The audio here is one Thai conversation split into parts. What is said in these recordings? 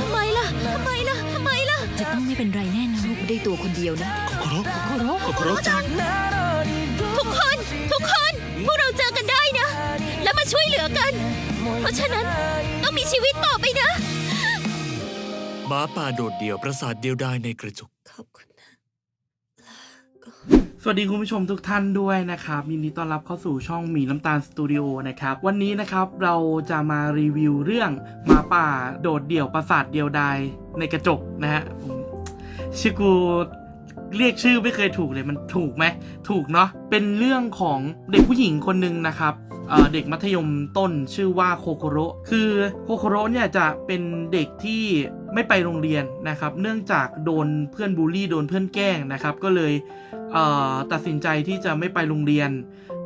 ทำไมล่ะ ทำไมล่ะ ทำไมล่ะ จะต้องไม่เป็นไรแน่นอนลูกไม่ได้ตัวคนเดียวนะโคโรโคโรโคโรจังทุกคน ทุกคน พวกเราเจอกันได้นะ แล้วมาช่วยเหลือกัน เพราะฉะนั้นต้องมีชีวิตต่อไปนะ หมาป่าโดดเดี่ยวประสาทเดียวดายในกระจกขอบคุณนะ สวัสดีคุณผู้ชมทุกท่านด้วยนะครับยินดีต้อนรับเข้าสู่ช่องหมีน้ำตาลสตูดิโอนะครับวันนี้นะครับเราจะมารีวิวเรื่องหมาป่าโดดเดี่ยวประสาทเดียวดายในกระจกนะฮะผมชื่อกูเรียกชื่อไม่เคยถูกเลยมันถูกไหมถูกเนาะเป็นเรื่องของเด็กผู้หญิงคนหนึ่งนะครับเเด็กมัธยมต้นชื่อว่าโคโคโรคือโคโคโรเนี่ยจะเป็นเด็กที่ไม่ไปโรงเรียนนะครับ เนื่องจากโดนเพื่อนบูลลี่โดนเพื่อนแกล้งนะครับ ก็เลย ตัดสินใจที่จะไม่ไปโรงเรียน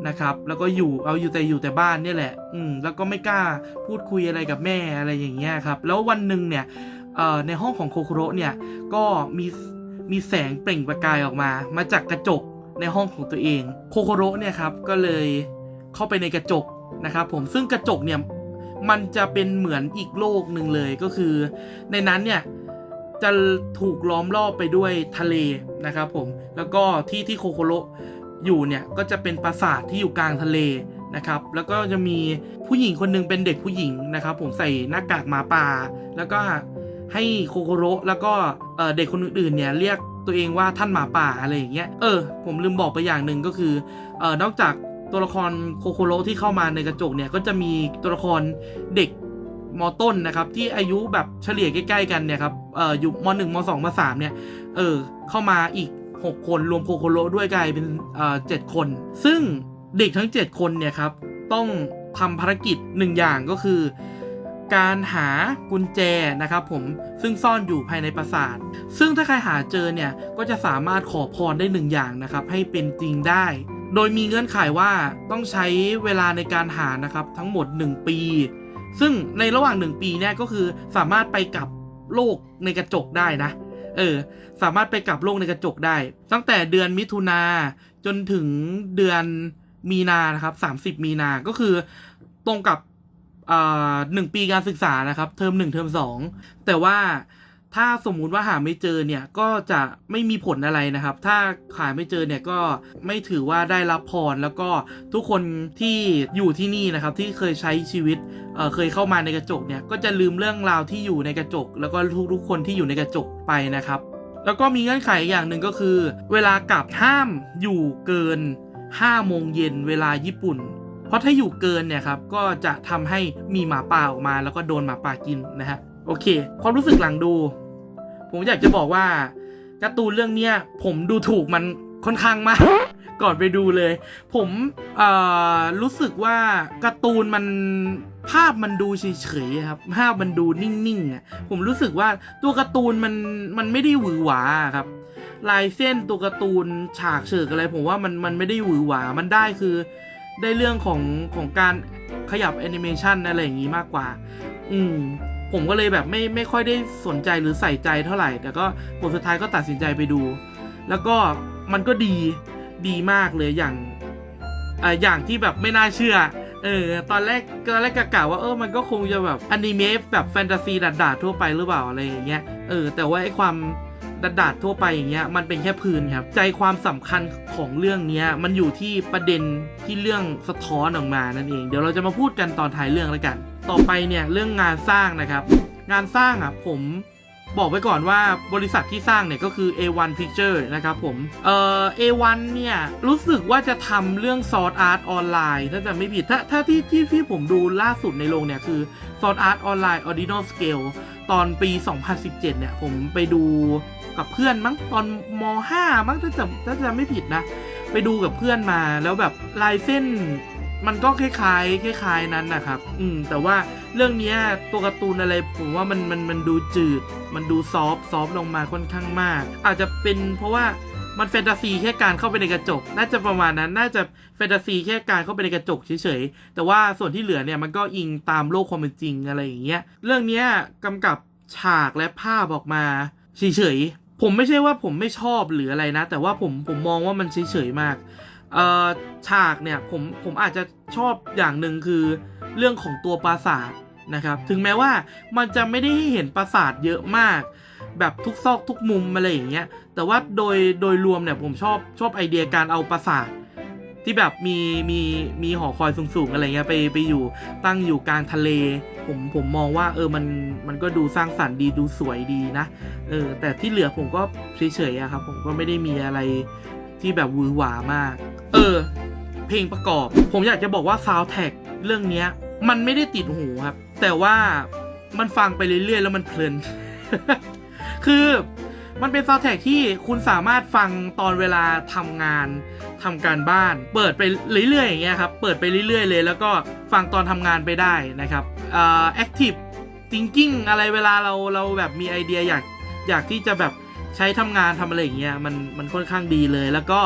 นะครับ แล้วก็อยู่เอาอยู่แต่อยู่แต่บ้านเนี่ยแหละ อืมแล้วก็ไม่กล้าพูดคุยอะไรกับแม่อะไรอย่างเงี้ยครับ แล้ววันหนึ่งเนี่ยในห้องของโคโคโรเนี่ยก็มีมีแสงเปล่งประกายออกมา มาจากกระจกในห้องของตัวเอง โคโคโรเนี่ยครับก็เลยเข้าไปในกระจกนะครับผมซึ่งกระจกเนี่ยมันจะเป็นเหมือนอีกโลกหนึ่งเลยก็คือ ในนั้นเนี่ย จะถูกล้อมรอบไปด้วยทะเลนะครับผมแล้วก็ที่ที่โคโคโรอยู่เนี่ยก็จะเป็นปราสาทที่อยู่กลางทะเลนะครับ แล้วก็จะมีผู้หญิงคนหนึงเป็นเด็กผู้หญิงนะครับ ผมใส่หน้ากากหมาป่า แล้วก็ให้โคโคโรแล้วก็เด็กคนอื่นๆเนี่ยเรียกตัวเองว่าท่านหมาป่าอะไรอย่างเงี้ย เออ ผมลืมบอกไปอย่างหนึ่งก็คือเออนอกจากตัวละครโคโคโรที่เข้ามาในกระจกเนี่ยก็จะมีตัวละครเด็ก มต้นนะครับที่อายุแบบเฉลี่ยใกล้ๆกันเนี่ยครับเอ่ออยู่มหนึ่งมสองมสามเนี่ยเออเข้ามาอีก 6 คนรวมโคโคโรด้วยกลายเป็นเอ่อเจ็ดคน ซึ่งเด็กทั้ง 7 คนเนี่ยครับต้องทำภารกิจหนึ่งอย่างก็คือ การหากุญแจนะครับผมซึ่งซ่อนอยู่ภายในปราสาท ซึ่งถ้าใครหาเจอเนี่ยก็จะสามารถขอพรได้หนึ่งอย่างนะครับให้เป็นจริงได้โดยมีเงื่อนไขว่าต้องใช้เวลาในการหานะครับทั้งหมด 1 ปี ซึ่งในระหว่างหนึ่งปีเนี่ยก็คือสามารถไปกับโลกในกระจกได้นะ เออ สามารถไปกับโลกในกระจกได้ ตั้งแต่เดือนมิถุนาจนถึงเดือนมีนานะครับสามสิบมีนา ก็คือตรงกับหนึ่งปีการศึกษานะครับ เทอมหนึ่งเทอมสองแต่ว่า ถ้าสมมุติว่าหาไม่เจอเนี่ยก็จะไม่มีผลอะไรนะครับ ถ้าหาไม่เจอเนี่ยก็ไม่ถือว่าได้รับพรแล้วก็ทุกคนที่อยู่ที่นี่นะครับที่เคยใช้ชีวิตเออเคยเข้ามาในกระจกเนี่ยก็จะลืมเรื่องราวที่อยู่ในกระจก แล้วก็ทุกๆคนที่อยู่ในกระจกไปนะครับ แล้วก็มีเงื่อนไขอย่างหนึ่งก็คือ เวลากลับห้ามอยู่เกิน5โมงเย็นเวลาญี่ปุ่นเพราะถ้าอยู่เกินเนี่ยครับก็จะทำให้มีหมาป่าออกมาแล้วก็โดนหมาป่ากินนะฮะโอเค ความรู้สึกหลังดู ผมอยากจะบอกว่าการ์ตูนเรื่องเนี้ยผมดูถูกมันค่อนข้างมาก ก่อนไปดูเลย ผมรู้สึกว่าการ์ตูนมันภาพมันดูเฉยๆครับ ภาพมันดูนิ่งๆอะผมรู้สึกว่าตัวการ์ตูนมันมันไม่ได้หวือหวาครับ ลายเส้นตัวการ์ตูนฉากเฉิกอะไร ผมว่ามันมันไม่ได้หวือหวา มันได้คือได้เรื่องของของการขยับแอนิเมชันอะไรอย่างนี้มากกว่า อืม ผมก็เลยแบบไม่ไม่ค่อยได้สนใจหรือใส่ใจเท่าไหร่ แต่ก็ผลสุดท้ายก็ตัดสินใจไปดู แล้วก็มันก็ดีดีมากเลยอย่างอ่ออย่างที่แบบไม่น่าเชื่อเออตอนแรกตอนแรกกะว่าเออมันก็คงจะแบบอนิเมะแบบแฟนตาซีดัดๆทั่วไปหรือเปล่าอะไรอย่างเงี้ยเออแต่ว่าไอ้ความ ดัดๆทั่วไปอย่างเงี้ยมันเป็นแค่พื้นครับใจความสำคัญของเรื่องเนี้ยมันอยู่ที่ประเด็นที่เรื่องสะท้อนออกมานั่นเองเดี๋ยวเราจะมาพูดกันตอนท้ายเรื่องแล้วกัน ต่อไปเนี่ยเรื่องงานสร้างนะครับ งานสร้างอะผมบอกไว้ก่อนว่าบริษัทที่สร้างเนี่ยก็คือ A1 Picture นะครับผม เอ่อ A1 เนี่ย รู้สึกว่าจะทำเรื่อง Sword Art ออนไลน์ถ้าจะไม่ผิด ถ้าถ้าที่ที่ที่ผมดูล่าสุดในโรงเนี่ย คือ Sword Art Online Original Scale ตอนปี 2017 เนี่ย ผมไปดู กับเพื่อนมั้งตอนม .5 มั้งถ้าจะถ้าจะไม่ผิดนะ ไปดูกับเพื่อนมาแล้วแบบลายเส้นมันก็คล้ายๆคล้ายๆนั้นนะครับ อืม แต่ว่าเรื่องนี้ตัวการ์ตูนอะไรผมว่ามันมันมันดูจืด มันดูซอฟซอฟลงมาค่อนข้างมาก อาจจะเป็นเพราะว่ามันแฟนตาซีแค่การเข้าไปในกระจก น่าจะประมาณนั้น น่าจะแฟนตาซีแค่การเข้าไปในกระจกเฉยๆ แต่ว่าส่วนที่เหลือเนี่ยมันก็อิงตามโลกความเป็นจริงอะไรอย่างเงี้ย เรื่องนี้กำกับฉากและภาพออกมาเฉยๆ ผมไม่ใช่ว่าผมไม่ชอบหรืออะไรนะ แต่ว่าผมผมมองว่ามันเฉยๆมากเอ่อฉากเนี่ยผมผมอาจจะชอบอย่างหนึ่งคือเรื่องของตัวปราสาทนะครับ ถึงแม้ว่ามันจะไม่ได้ให้เห็นปราสาทเยอะมาก แบบทุกซอกทุกมุมอะไรอย่างเงี้ยแต่ว่าโดยโดยรวมเนี่ยผมชอบชอบไอเดียการเอาปราสาท ที่แบบมีมีมีหอคอยสูงๆอะไรเงี้ยไปไปอยู่ตั้งอยู่กลางทะเล ผมผมมองว่าเออมันมันก็ดูสร้างสรรค์ดีดูสวยดีนะเออแต่ที่เหลือผมก็เฉยๆอะครับ ผมก็ไม่ได้มีอะไรที่แบบวือหวามาก เออ เพลงประกอบ ผมอยากจะบอกว่าซาวแท็กเรื่องเนี้ย มันไม่ได้ติดหูครับ แต่ว่ามันฟังไปเรื่อยๆแล้วมันเพลิน คือ มันเป็นซาวแท็กที่คุณสามารถฟังตอนเวลาทำงานทำการบ้าน เปิดไปเรื่อยๆอย่างเงี้ยครับ เปิดไปเรื่อยๆเลย แล้วก็ฟังตอนทำงานไปได้นะครับอ่า active thinking อะไรเวลาเราเราแบบมีไอเดียอยากอยากที่จะแบบใช้ทำงานทำอะไรอย่างเงี้ยมันมันค่อนข้างดีเลย แล้วก็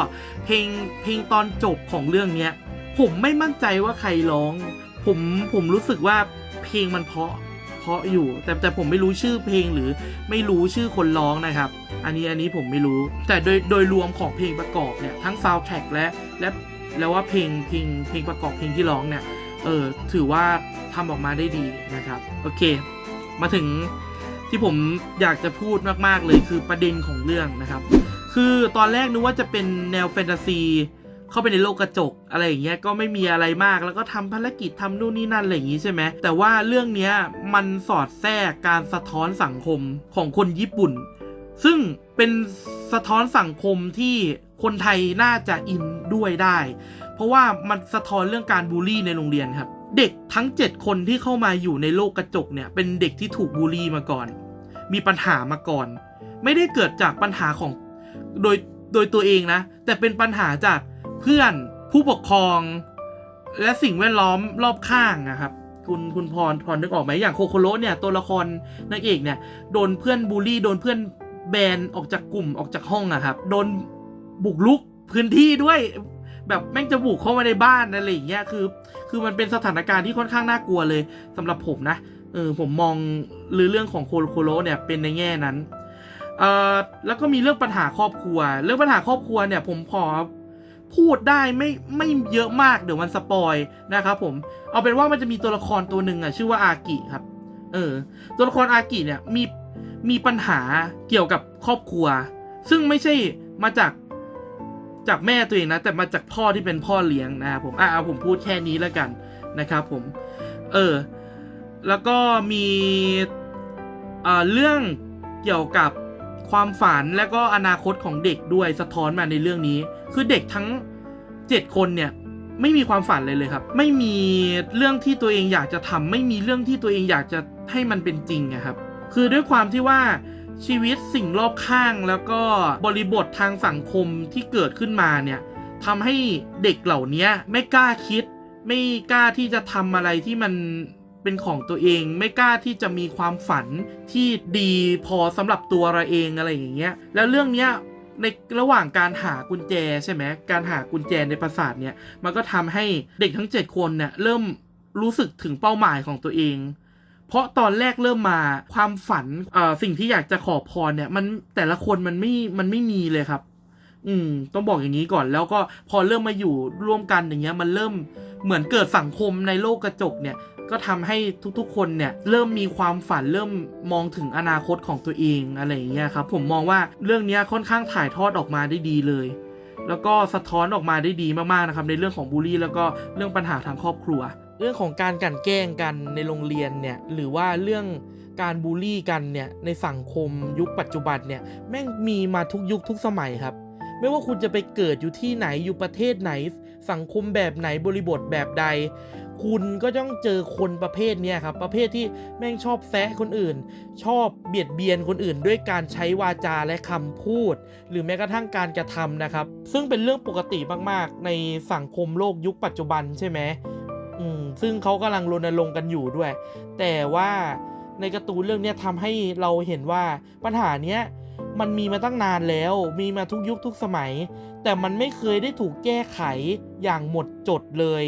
เพลงเพลงตอนจบของเรื่องเนี้ยผมไม่มั่นใจว่าใครร้อง ผมผมรู้สึกว่าเพลงมันเพราะ เพราะอยู่ แต่แต่ผมไม่รู้ชื่อเพลงหรือไม่รู้ชื่อคนร้องนะครับ อันนี้อันนี้ผมไม่รู้ แต่โดยโดยรวมของเพลงประกอบเนี่ยทั้งซาวด์แทร็กและและแล้วว่าเพลงเพลงเพลงประกอบเพลงที่ร้องเนี่ยเออถือว่าทำออกมาได้ดีนะครับ โอเค มาถึงที่ผมอยากจะพูดมาก ๆ เลยคือประเด็นของเรื่องนะครับ คือตอนแรกนึกว่าจะเป็นแนวแฟนตาซี เข้าไปในโลกกระจกอะไรอย่างเงี้ยก็ไม่มีอะไรมากแล้วก็ทำภารกิจทำนู่นนี่นั่นอะไรอย่างงี้ใช่ไหมแต่ว่าเรื่องเนี้ยมันสอดแทรกการสะท้อนสังคมของคนญี่ปุ่น ซึ่งเป็นสะท้อนสังคมที่คนไทยน่าจะอินด้วยได้ เพราะว่ามันสะท้อนเรื่องการบูลลี่ในโรงเรียนครับ เด็กทั้ง 7 คนที่เข้ามาอยู่ในโลกกระจกเนี่ยเป็นเด็กที่ถูกบูลลี่มาก่อน มีปัญหามาก่อน ไม่ได้เกิดจากปัญหาของโดยโดยตัวเองนะ แต่เป็นปัญหาจาก เพื่อนผู้ปกครอง และสิ่งแวดล้อมรอบข้างนะครับ คุณคุณพรพรนึกออกไหมอย่างโคโคโร่เนี่ยตัวละครนางเอกเนี่ยโดนเพื่อนบูลลี่โดนเพื่อนแบนออกจากกลุ่มออกจากห้องอะครับ โดนบุกลุกพื้นที่ด้วยแบบแม่งจะบุกเข้ามาในบ้านอะไรอย่างเงี้ยคือ คือมันเป็นสถานการณ์ที่ค่อนข้างน่ากลัวเลยสำหรับผมนะเออผมมองหรือเรื่องของโคโคโร่เนี่ยเป็นในแง่นั้นเอ่อแล้วก็มีเรื่องปัญหาครอบครัว เรื่องปัญหาครอบครัวเนี่ยผมขอ พูดได้ไม่ไม่เยอะมากเดี๋ยวมันสปอยนะครับผมเอาเป็นว่ามันจะมีตัวละครตัวหนึ่งอะชื่อว่าอากิครับ เออ ตัวละครอากิเนี่ยมีมีปัญหาเกี่ยวกับครอบครัว ซึ่งไม่ใช่มาจากจากแม่ตัวเองนะ แต่มาจากพ่อที่เป็นพ่อเลี้ยงนะครับผมอะเอาผมพูดแค่นี้แล้วกันนะครับผม เออ แล้วก็มีเอ่อเรื่องเกี่ยวกับ ความฝันและก็อนาคตของเด็กด้วยสะท้อนมาในเรื่องนี้ คือเด็กทั้ง 7 คนเนี่ยไม่มีความฝันเลยเลยครับ ไม่มีเรื่องที่ตัวเองอยากจะทำไม่มีเรื่องที่ตัวเองอยากจะให้มันเป็นจริงอะครับ คือด้วยความที่ว่าชีวิตสิ่งรอบข้างแล้วก็บริบททางสังคมที่เกิดขึ้นมาเนี่ยทำให้เด็กเหล่านี้ไม่กล้าคิด ไม่กล้าที่จะทำอะไรที่มัน เป็นของตัวเองไม่กล้าที่จะมีความฝันที่ดีพอสำหรับตัวเราเองอะไรอย่างเงี้ย แล้วเรื่องเนี้ยในระหว่างการหากุญแจใช่ไหมการหากุญแจในปราสาทเนี่ยมันก็ทำให้เด็กทั้ง 7 คนเนี่ยเริ่มรู้สึกถึงเป้าหมายของตัวเอง เพราะตอนแรกเริ่มมาความฝันเอ่อสิ่งที่อยากจะขอพรเนี่ยมันแต่ละคนมันไม่มันไม่มีเลยครับ อืม ต้องบอกอย่างนี้ก่อนแล้วก็พอเริ่มมาอยู่ร่วมกันอย่างเงี้ย มันเริ่มเหมือนเกิดสังคมในโลกกระจกเนี่ย ก็ทำให้ทุกๆคนเนี่ย เริ่มมีความฝันเริ่มมองถึงอนาคตของตัวเองอะไรอย่างเงี้ยครับ ผมมองว่าเรื่องนี้ค่อนข้างถ่ายทอดออกมาได้ดีเลย แล้วก็สะท้อนออกมาได้ดีมากๆนะครับ ในเรื่องของบูลลี่ แล้วก็เรื่องปัญหาทางครอบครัว เรื่องของการกันแกล้งกันในโรงเรียนเนี่ย หรือว่าเรื่องการบูลลี่กันเนี่ยในสังคมยุคปัจจุบันเนี่ยแม่งมีมาทุกยุคทุกสมัยครับ ไม่ว่าคุณจะไปเกิดอยู่ที่ไหนอยู่ประเทศไหน สังคมแบบไหนบริบทแบบใด คุณก็ต้องเจอคนประเภทเนี้ยครับ ประเภทที่แม่งชอบแซะคนอื่น ชอบเบียดเบียนคนอื่น ด้วยการใช้วาจาและคำพูด หรือแม้กระทั่งการกระทำนะครับ ซึ่งเป็นเรื่องปกติมากๆ ในสังคมโลกยุคปัจจุบันใช่ไหมอืมซึ่งเขากำลังรณรงค์กันอยู่ด้วย แต่ว่าในการ์ตูนเรื่องนี้ทำให้เราเห็นว่าปัญหาเนี้ย มันมีมาตั้งนานแล้ว มีมาทุกยุคทุกสมัย แต่มันไม่เคยได้ถูกแก้ไขอย่างหมดจดเลย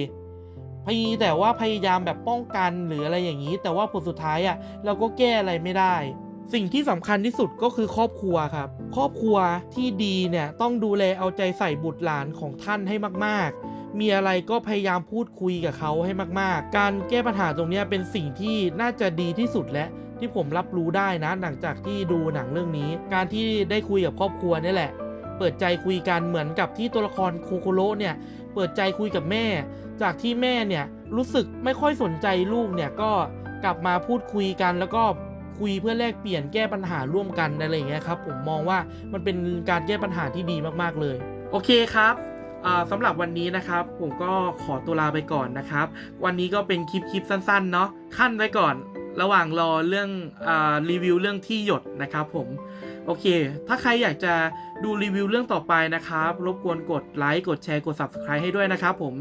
พยแต่ว่าพยายามแบบป้องกันหรืออะไรอย่างนี้ แต่ว่าผลสุดท้ายอะ่ะเราก็แก้อะไรไม่ได้ สิ่งที่สำคัญที่สุดก็คือครอบครัวครับ ครอบครัวที่ดีเนี่ยต้องดูแลเอาใจใส่บุตรหลานของท่านให้มากๆ มีอะไรก็พยายามพูดคุยกับเขาให้มากๆ การแก้ปัญหาตรงนี้เป็นสิ่งที่น่าจะดีที่สุดและ ที่ผมรับรู้ได้นะหลังจากที่ดูหนังเรื่องนี้ การที่ได้คุยกับครอบครัวนี่แหละ เปิดใจคุยกันเหมือนกับที่ตัวละครโคโคโร่เนี่ยเปิดใจคุยกับแม่ จากที่แม่เนี่ยรู้สึกไม่ค่อยสนใจลูกเนี่ยก็กลับมาพูดคุยกันแล้วก็คุยเพื่อแลกเปลี่ยนแก้ปัญหาร่วมกันอะไรอย่างเงี้ยครับผมมองว่ามันเป็นการแก้ปัญหาที่ดีมากๆเลย โอเคครับสำหรับวันนี้นะครับผมก็ขอตัวลาไปก่อนนะครับ วันนี้ก็เป็นคลิปคลิปสั้นๆเนาะขั้นไว้ก่อน ระหว่างรอเรื่องอรีวิวเรื่องที่หยดนะครับผม โอเค ถ้าใครอยากจะดูรีวิวเรื่องต่อไปนะครับ รบกวนกดไลค์ กดแชร์ กด Subscribe ให้ด้วยนะครับผม